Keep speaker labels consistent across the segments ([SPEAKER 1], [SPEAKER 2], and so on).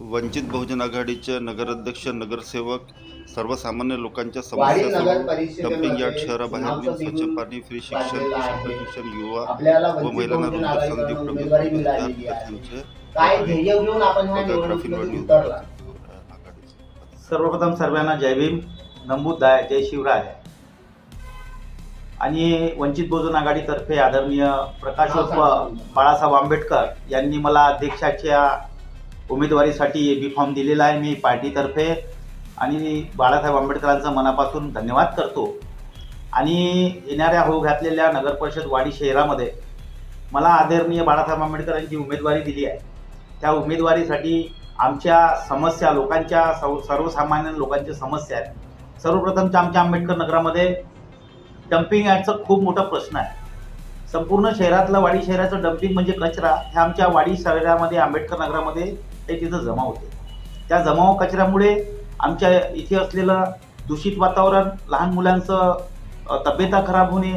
[SPEAKER 1] वंचित बहुजन आघाडीचे नगराध्यक्ष नगरसेवक सर्वसामान्य लोकांच्या समस्या सोडून डम्पिंग यार्ड शहराबाहेर स्वच्छ पाणी फ्री शिक्षण प्रशिक्षण युवा
[SPEAKER 2] आपल्याला
[SPEAKER 1] व
[SPEAKER 2] वंचित
[SPEAKER 1] महिलांना
[SPEAKER 2] बहुजन
[SPEAKER 1] रोजगार संधी
[SPEAKER 2] आघाडीकडून
[SPEAKER 1] उपलब्ध त्यांचे
[SPEAKER 3] सर्वप्रथम सर्वांना जय भीम. नमोदाय जय शिवराय. आणि वंचित बहुजन आघाडीतर्फे आदरणीय प्रकाश उर्फ बाळासाहेब आंबेडकर यांनी मला अध्यक्षाच्या उमेदवारीसाठी ए बी फॉर्म दिलेला आहे मी पार्टीतर्फे. आणि बाळासाहेब आंबेडकरांचा मनापासून धन्यवाद करतो. आणि येणाऱ्या होऊ घातलेल्या नगरपरिषद वाडी शहरामध्ये मला आदरणीय बाळासाहेब आंबेडकरांची उमेदवारी दिली आहे. त्या उमेदवारीसाठी आमच्या समस्या लोकांच्या सौ सर्वसामान्य लोकांच्या समस्या आहेत. सर्वप्रथम तर आमच्या आंबेडकर नगरामध्ये डम्पिंग यार्डचा खूप मोठा प्रश्न आहे. संपूर्ण शहरातलं वाडी शहराचं डम्पिंग म्हणजे कचरा. हे आमच्या वाडी शहरामध्ये आंबेडकर नगरामध्ये ते तिथं जमा होते. त्या जमाव कचऱ्यामुळे आमच्या इथे असलेलं दूषित वातावरण लहान मुलांचं तब्येता खराब होणे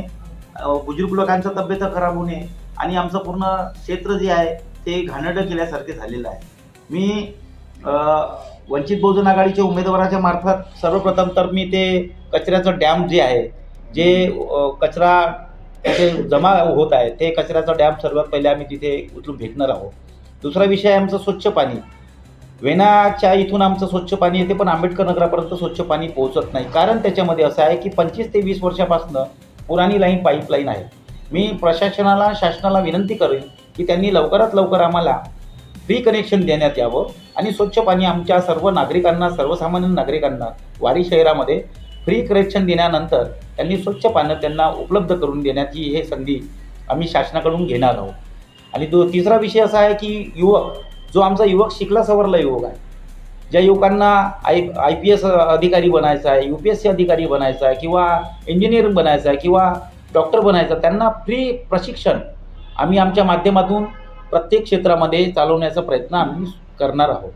[SPEAKER 3] बुजुर्ग लोकांचं तब्येता खराब होणे आणि आमचं पूर्ण क्षेत्र जे आहे ते घाणडं केल्यासारखे झालेलं आहे. मी वंचित बहुजन आघाडीच्या उमेदवाराच्या मार्फत सर्वप्रथम तर मी ते कचऱ्याचं डॅम जे आहे जे कचरा जमा होत आहे ते कचऱ्याचा डॅम सर्वात पहिले आम्ही तिथे उचलून फेकणार आहोत. दुसरा विषय आहे आमचं स्वच्छ पाणी. वेणाच्या इथून आमचं स्वच्छ पाणी येते पण आंबेडकर नगरापर्यंत स्वच्छ पाणी पोहोचत नाही. कारण त्याच्यामध्ये असं आहे की पंचवीस ते वीस वर्षापासून पुराणी लाईन पाईपलाईन आहे. मी प्रशासनाला शासनाला विनंती करेन की त्यांनी लवकरात लवकर आम्हाला फ्री कनेक्शन देण्यात यावं आणि स्वच्छ पाणी आमच्या सर्व नागरिकांना सर्वसामान्य नागरिकांना वारी शहरामध्ये फ्री कनेक्शन देण्यानंतर त्यांनी स्वच्छ पाणी त्यांना उपलब्ध करून देण्याची हे संधी आम्ही शासनाकडून घेणार आहोत. आणि दो तिसरा विषय असा आहे की युवक जो आमचा युवक शिकला सवरला युवक आहे. ज्या युवकांना आय आय पी एस अधिकारी बनायचा आहे यू पी एस सी अधिकारी बनायचा आहे किंवा इंजिनियर बनायचं आहे किंवा डॉक्टर बनायचा त्यांना फ्री प्रशिक्षण आम्ही आमच्या माध्यमातून प्रत्येक क्षेत्रामध्ये चालवण्याचा प्रयत्न आम्ही करणार आहोत.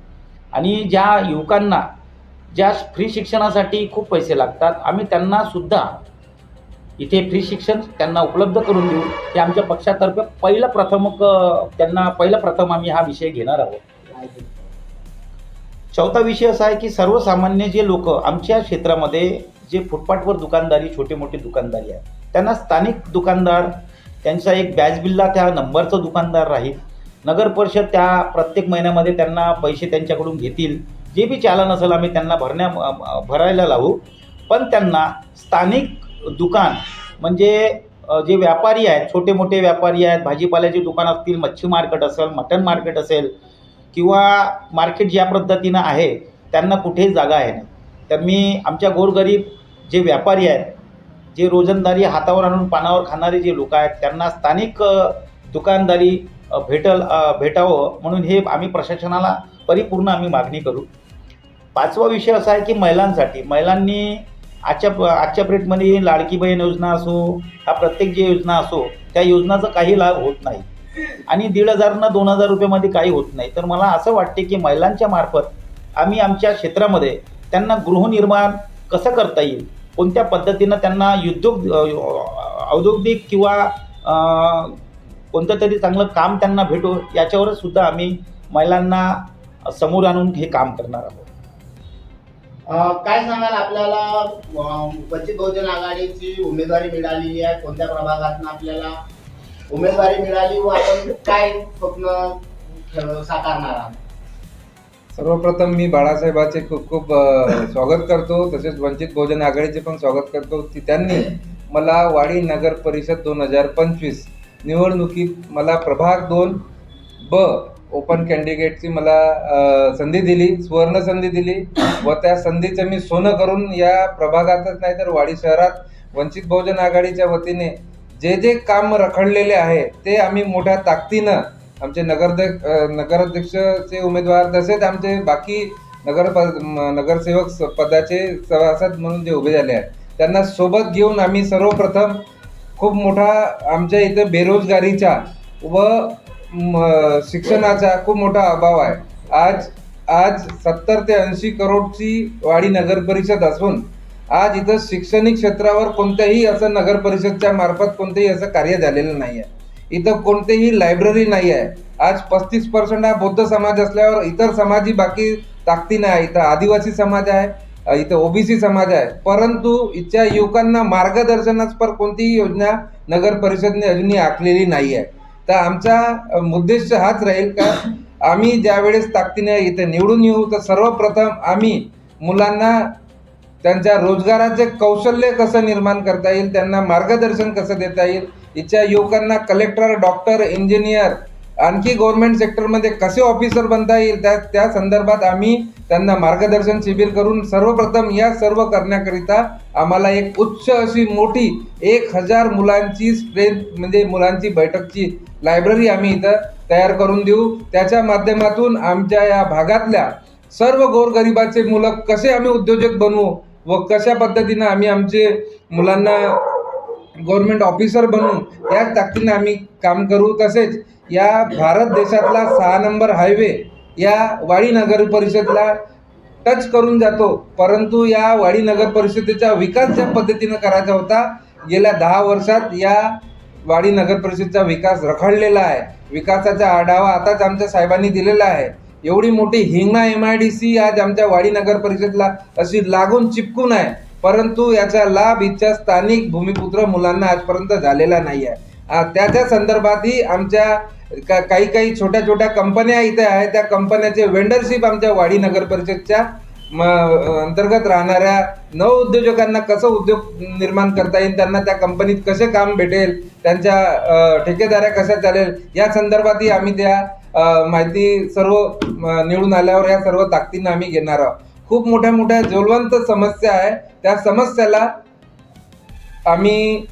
[SPEAKER 3] आणि ज्या युवकांना ज्या फ्री शिक्षणासाठी खूप पैसे लागतात आम्ही त्यांनासुद्धा इथे फ्री शिक्षण त्यांना उपलब्ध करून देऊ. हे आमच्या पक्षातर्फे पहिलं प्रथम त्यांना पहिलं प्रथम आम्ही हा विषय घेणार आहोत. चौथा विषय असा आहे की सर्वसामान्य जे लोक आमच्या क्षेत्रामध्ये जे फुटपाथवर दुकानदारी छोटे मोठे दुकानदारी आहे त्यांना स्थानिक दुकानदार त्यांचा एक बॅच बिल्ला त्या नंबरचं दुकानदार राहील. नगर परिषद त्या प्रत्येक महिन्यामध्ये त्यांना पैसे त्यांच्याकडून घेतील. जे बी चालन असेल आम्ही त्यांना भरण्या भरायला लावू. पण त्यांना स्थानिक दुकान. म्हणजे जे व्यापारी आहेत छोटे मोठे व्यापारी आहेत भाजीपाल्याचे दुकान असतील मच्छी मार्केट असेल मटन मार्केट असेल किंवा मार्केट ज्या पद्धतीनं आहे त्यांना कुठेही जागा आहे नाही. तर मी आमच्या गोरगरीब जे व्यापारी आहेत जे रोजंदारी हातावर आणून पानावर खाणारे जे लोक आहेत त्यांना स्थानिक दुकानदारी भेटल भेटावं म्हणून हे आम्ही प्रशासनाला परिपूर्ण आम्ही मागणी करू. पाचवा विषय असा आहे की महिलांसाठी. महिलांनी आजच्या आजच्या पिरियडमध्ये लाडकी बहीण योजना असो हा प्रत्येक जे योजना असो त्या योजनाचा काही लाभ होत नाही. आणि दीड हजारनं दोन हजार रुपयामध्ये काही होत नाही. तर मला असं वाटते की महिलांच्या मार्फत आम्ही आमच्या क्षेत्रामध्ये त्यांना गृहनिर्माण कसं करता येईल? कोणत्या पद्धतीनं त्यांना उद्योग औद्योगिक किंवा कोणतं तरी चांगलं काम त्यांना भेटो याच्यावरच सुद्धा आम्ही महिलांना समोर आणून हे काम करणार आहोत.
[SPEAKER 2] काय सांगाल आपल्याला? वंचित बहुजन आघाडीची उमेदवारी मिळालेली आहे. कोणत्या प्रभागातून आपल्याला उमेदवारी मिळाली व आपण काय स्वप्न साकारणार आहोत?
[SPEAKER 4] सर्वप्रथम मी बाळासाहेबाचे खूप खूप स्वागत करतो. तसेच वंचित बहुजन आघाडीचे पण स्वागत करतो. की त्यांनी मला वाडी नगर परिषद दोन हजार पंचवीस निवडणुकीत मला प्रभाग दोन ब ओपन कॅन्डिडेटची मला संधी दिली सुवर्ण संधी दिली. व त्या संधीचं मी सोनं करून या प्रभागातच नाही तर वाडी शहरात वंचित बहुजन आघाडीच्या वतीने जे जे काम रखडलेले आहे ते आम्ही मोठ्या ताकदीनं आमचे नगराध्यक्ष नगराध्यक्षचे उमेदवार तसेच आमचे बाकी नगर नगरसेवक स- पदाचे सभासद म्हणून जे उभे झाले आहेत त्यांना सोबत घेऊन आम्ही सर्वप्रथम खूप मोठा आमच्या इथं बेरोजगारीच्या व शिक्षणाचा खूप मोठा अभाव आहे. आज आज सत्तर ते ऐंशी करोडची वाढी नगर परिषद असून आज इथं शैक्षणिक क्षेत्रावर कोणत्याही असं नगर परिषदच्या मार्फत कोणतेही असं कार्य झालेलं नाही आहे इथं कोणतेही लायब्ररी नाही आहे. आज पस्तीस पर्सेंट हा बौद्ध समाज असल्यावर इतर समाजही बाकी ताकदीने आहे इथं आदिवासी समाज आहे इथं ओबीसी समाज आहे. परंतु इथच्या युवकांना मार्गदर्शनास पर कोणतीही योजना नगर परिषदने अजूनही आखलेली नाही आहे तर आमचा उद्देश हाच राहील का आम्ही ज्यावेळेस ताकदीने इथे निवडून येऊ तर सर्वप्रथम आम्ही मुलांना त्यांच्या रोजगाराचे कौशल्य कसं निर्माण करता येईल त्यांना मार्गदर्शन कसं देता येईल इथच्या युवकांना कलेक्टर डॉक्टर इंजिनियर आणखी गव्हर्नमेंट सेक्टरमध्ये कसे ऑफिसर बनता येईल? त्या त्या संदर्भात आम्ही त्यांना मार्गदर्शन शिबिर करून सर्वप्रथम या सर्व करण्याकरिता आम्हाला एक उच्च अशी मोठी एक हजार मुलांची स्ट्रेंथ म्हणजे मुलांची बैठकची लायब्ररी आम्ही इथं तयार करून देऊ. त्याच्या माध्यमातून आमच्या या भागातल्या सर्व गोरगरिबाचे मुलं कसे आम्ही उद्योजक बनवू व कशा पद्धतीनं आम्ही आमचे मुलांना गव्हर्नमेंट ऑफिसर बनवून याच ताकदीनं आम्ही काम करू. तसेच या भारत देशातला सहा नंबर हायवे या वाडी नगर परिषदला टच करून जातो. परंतु या वाडी नगर परिषदेचा विकास ज्या पद्धतीनं करायचा होता गेल्या दहा वर्षात या वाडी नगर परिषदेचा विकास रखडलेला आहे. विकासाचा आढावा आताच आमच्या साहेबांनी दिलेला आहे. एवढी मोठी Hingna M I D C आज आमच्या वाडी नगर परिषदला अशी लागून चिपकून आहे. परंतु याचा लाभ इथच्या स्थानिक भूमिपुत्र मुलांना आजपर्यंत झालेला नाही आहे त्याच्या संदर्भातही आमच्या का काही काही छोट्या छोट्या कंपन्या इथे आहेत. त्या कंपन्याचे वेंडरशिप आमच्या वाडी नगर परिषदच्या म अंतर्गत राहणाऱ्या नवउद्योजकांना कसं उद्योग निर्माण करता येईल त्यांना त्या कंपनीत कसे काम भेटेल त्यांच्या ठेकेदाऱ्या कशा चालेल या संदर्भातही आम्ही त्या माहिती सर्व म, निवडून आल्यावर या सर्व ताकदीनं आम्ही घेणार आहोत. खूप मोठ्या मोठ्या ज्वलवंत समस्या आहे. त्या समस्याला आम्ही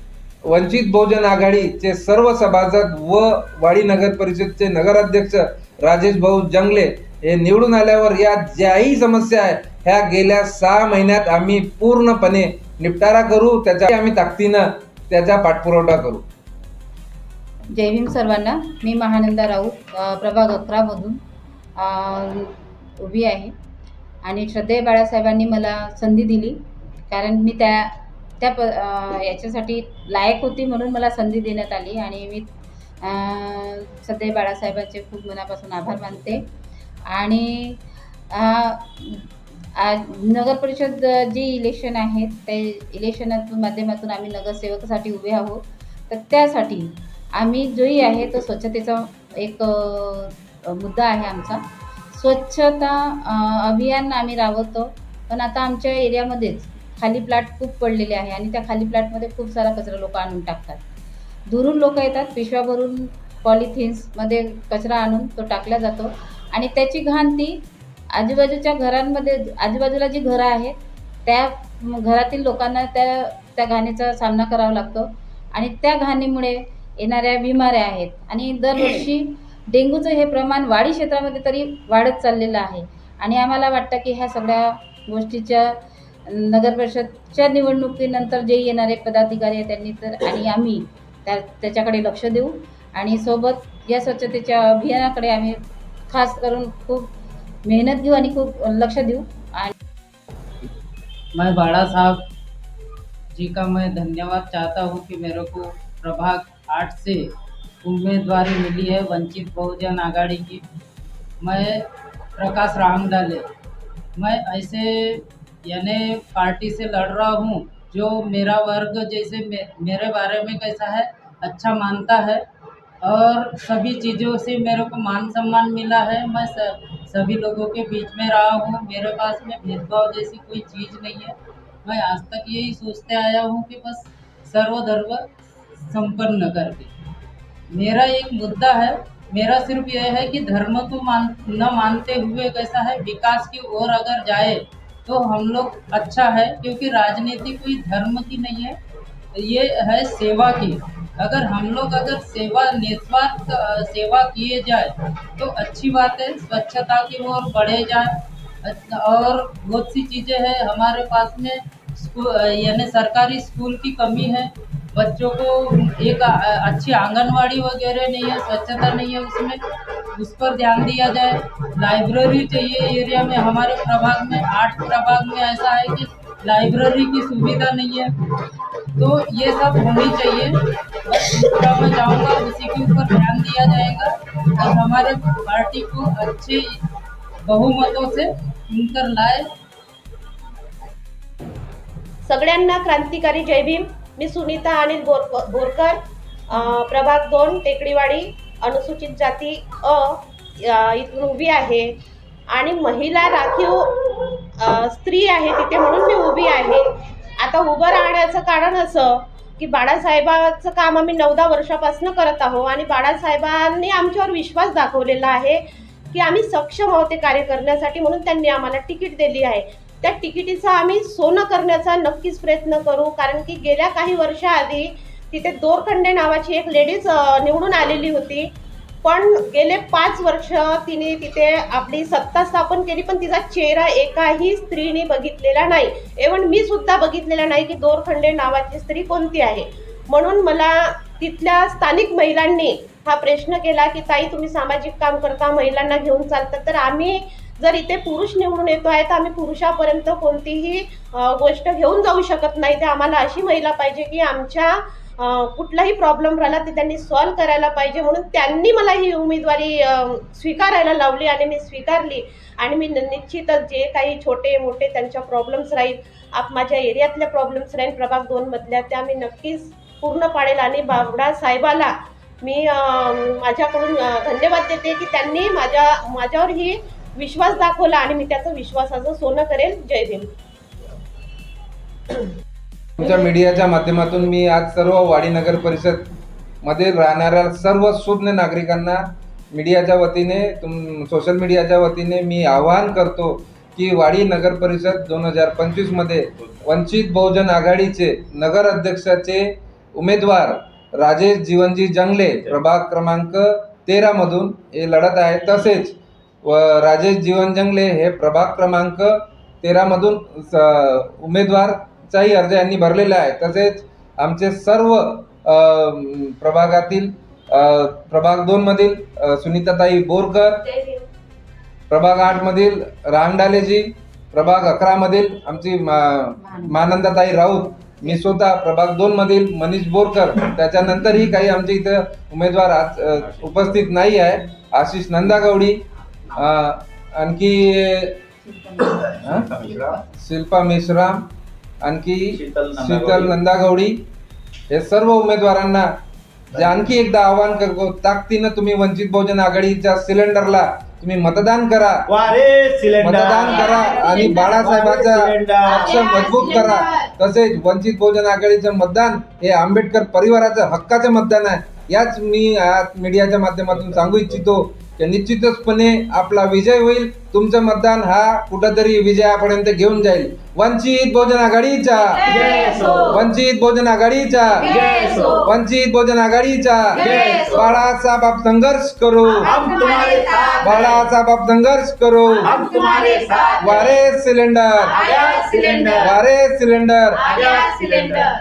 [SPEAKER 4] वंचित बहुजन आघाडीचे सर्व सभासद व वाडी नगर परिषदचे नगराध्यक्ष राजेश भाऊ जंगले हे निवडून आल्यावर या ज्याही समस्या आहे ह्या गेल्या सहा महिन्यात आम्ही पूर्णपणे निपटारा करू त्याच्या आम्ही ताकदीनं त्याचा पाठपुरवठा करू.
[SPEAKER 5] जय भीम सर्वांना. मी महानंदा राऊत प्रभाग अकरामधून उभी आहे. आणि श्रद्धेय बाळासाहेबांनी मला संधी दिली. कारण मी त्या त्या प याच्यासाठी लायक होती म्हणून मला संधी देण्यात आली आणि मी सध्या बाळासाहेबांचे खूप मनापासून आभार मानते. आणि आज नगर परिषद जी इलेक्शन आहेत ते इलेक्शनातून माध्यमातून आम्ही नगरसेवकासाठी उभे आहोत. तर त्यासाठी आम्ही जोही आहे तो स्वच्छतेचा एक मुद्दा आहे आमचा. स्वच्छता अभियान आम्ही राबवतो. पण आता आमच्या एरियामध्येच खाली प्लॅट खूप पडलेले आहे आणि त्या खाली प्लॅटमध्ये खूप सारा कचरा लोक आणून टाकतात. दुरून लोक येतात पिशव्या भरून पॉलिथिन्समध्ये कचरा आणून तो टाकला जातो आणि त्याची घाण ती आजूबाजूच्या घरांमध्ये आजूबाजूला जी घरं आहेत त्या घरातील लोकांना त्या त्या घाणीचा सामना करावा लागतो आणि त्या घाणीमुळे येणाऱ्या बिमाऱ्या आहेत आणि दरवर्षी डेंग्यूचं हे प्रमाण वाडी क्षेत्रामध्ये तरी वाढत चाललेलं आहे आणि आम्हाला वाटतं की ह्या सगळ्या गोष्टीच्या नगर परिषदच्या निवडणुकीनंतर जे येणारे पदाधिकारी आहेत त्यांनी तर आणि आम्ही त्या त्याच्याकडे लक्ष देऊ. आणि सोबत या स्वच्छतेच्या अभियानाकडे आम्ही खास करून खूप मेहनत घेऊ आणि खूप लक्ष देऊ. आणि
[SPEAKER 6] मैं बाड़ा साहब जी का मैं धन्यवाद चाहता हूँ कि मेरे को प्रभाग आठ से उम्मीदवारी मिली है वंचित बहुजन आघाड़ी की। मैं प्रकाश रामदाले। मैं ऐसे यानी पार्टी से लड़ रहा हूँ जो मेरा वर्ग जैसे मे, मेरे बारे में कैसा है अच्छा मानता है और सभी चीज़ों से मेरे को मान सम्मान मिला है। मैं सभी लोगों के बीच में रहा हूँ मेरे पास में भेदभाव जैसी कोई चीज़ नहीं है। मैं आज तक यही सोचते आया हूँ कि बस सर्वधर्म संपन्न करके। मेरा एक मुद्दा है मेरा सिर्फ़ यह है कि धर्म को मान न मानते हुए कैसा है विकास की ओर अगर जाए तो हम लोग अच्छा है, क्योंकि राजनीति कोई धर्म की नहीं है, ये है सेवा की। अगर हम लोग अगर सेवा, निस्वार्थ सेवा किए जाए तो अच्छी बात है, स्वच्छता की ओर बढ़े जाए। और बहुत सी चीज़ें हैं हमारे पास में स्कूल यानी सरकारी स्कूल की कमी है। बच्चों को एक अच्छी आंगनवाड़ी वगैरह नहीं है, स्वच्छता नहीं है उसमें। उस पर ध्यान दिया जाए। लाइब्रेरी चाहिए एरिया में, हमारे प्रभाग में आठ प्रभाग में ऐसा है कि लाइब्रेरी की सुविधा नहीं है। तो ये सब होनी चाहिए। पूरा मैं चाहूँगा उसी के ऊपर ध्यान दिया जाएगा और हमारे पार्टी को अच्छे बहुमतों से चुनकर लाए।
[SPEAKER 7] सगळ्यांना क्रांतिकारी जय भीम. मी सुनीता अनिल बोर, बोरकर प्रभाग दोन, टेकडीवाडी अनुसूचित जाती अ इथून उभी आहे. आणि महिला राखीव स्त्री आहे तिथे म्हणून मी उभी आहे. आता उभं राहण्याचं कारण असं की बाळासाहेबाचं काम आम्ही नवदा वर्षापासून करत आहोत आणि बाळासाहेबांनी आमच्यावर विश्वास दाखवलेला आहे की आम्ही सक्षम आहोत ते कार्य करण्यासाठी म्हणून त्यांनी आम्हाला तिकीट दिली आहे. त्या तिकिटीचा आम्ही सोनं करण्याचा नक्कीच प्रयत्न करू कारण की गेल्या काही वर्षाआधी तिथे दोरखंडे नावाची एक लेडीज निवडून आलेली होती. पण गेले पाच वर्ष तिने तिथे आपली सत्ता स्थापन केली पण तिचा चेहरा एकाही स्त्रीने बघितलेला नाही. एवण मी सुद्धा बघितलेला नाही की दोरखंडे नावाची स्त्री कोणती आहे. म्हणून मला तिथल्या स्थानिक महिलांनी हा प्रश्न केला की ताई तुम्ही सामाजिक काम करता महिलांना घेऊन चालता तर आम्ही जर इथे पुरुष निवडून येतो आहे तर आम्ही पुरुषापर्यंत कोणतीही गोष्ट घेऊन जाऊ शकत नाही. तर आम्हाला अशी महिला पाहिजे की आमच्या कुठलाही प्रॉब्लेम राहिला ते त्यांनी सॉल्व करायला पाहिजे. म्हणून त्यांनी मला ही उमेदवारी स्वीकारायला लावली आणि मी स्वीकारली. आणि मी निश्चितच जे काही छोटे मोठे त्यांच्या प्रॉब्लेम्स राहील आप माझ्या एरियातल्या प्रॉब्लेम्स राहील प्रभाग दोनमधल्या त्या मी नक्कीच पूर्ण पाडेल. आणि बावडा साहेबाला मी माझ्याकडून धन्यवाद देते की त्यांनी माझ्या माझ्यावर ही विश्वास दाखवला आणि मी त्याचं विश्वासाचं सोनं करेल. जय भीम.
[SPEAKER 4] तुमच्या मीडियाच्या माध्यमातून मी आज सर्व वाडी नगर परिषदमध्ये राहणाऱ्या सर्व सुज्ञ नागरिकांना मीडियाच्या वतीने तुम सोशल मीडियाच्या वतीने मी आवाहन करतो की वाडी नगर परिषद दोन हजार पंचवीसमध्ये वंचित बहुजन आघाडीचे नगर अध्यक्षाचे उमेदवार राजेश जीवनजी जंगले प्रभाग क्रमांक तेरामधून हे लढत आहे. तसेच व राजेश जीवन जंगले हे प्रभाग क्रमांक तेरामधून स- उमेदवारचाही अर्ज यांनी भरलेला आहे. तसेच आमचे सर्व प्रभागातील प्रभाग दोनमधील अ, सुनीताताई बोरकर प्रभाग आठमधील रामडालेजी प्रभाग अकरामधील आमची मा- मानंदाताई राऊत मी स्वतः प्रभाग दोन मधील मनीष बोरकर त्याच्यानंतरही काही आमच्या इथं उमेदवार आज उपस्थित नाही आहे. आशिष नंदागौडी अ, आणखी? शिल्पा मेश्राम आणखी
[SPEAKER 3] शीतल नंदागौडी.
[SPEAKER 4] हे सर्व उमेदवारांना जे आणखी एकदा आवाहन करतो ताकदीनं तुम्ही वंचित बहुजन आघाडीच्या सिलेंडरला तुम्ही मतदान करा.
[SPEAKER 3] वारे सिलेंडर.
[SPEAKER 4] मतदान करा आणि बाळासाहेबांचा पक्ष मजबूत करा. तसेच वंचित बहुजन आघाडीचं मतदान हे आंबेडकर परिवाराचं हक्काचं मतदान आहे. याच मी आज मीडियाच्या माध्यमातून सांगू इच्छितो. की निश्चितचपणे आपला विजय होईल. तुमचं मतदान हा कुठंतरी विजयापर्यंत घेऊन जाईल. वंचित बहुजन आघाडीचा. वंचित बहुजन आघाडीचा. वंचित बहुजन आघाडीचा. बाळासाहेब आप संघर्ष करो.
[SPEAKER 3] हम तुम्हारे साथ
[SPEAKER 4] बाळासाहेब आप संघर्ष करो.
[SPEAKER 3] हम तुम्हारे साथ
[SPEAKER 4] वारे सिलेंडर.
[SPEAKER 3] सिलेंडर.
[SPEAKER 4] वारे सिलेंडर.
[SPEAKER 3] सिलेंडर.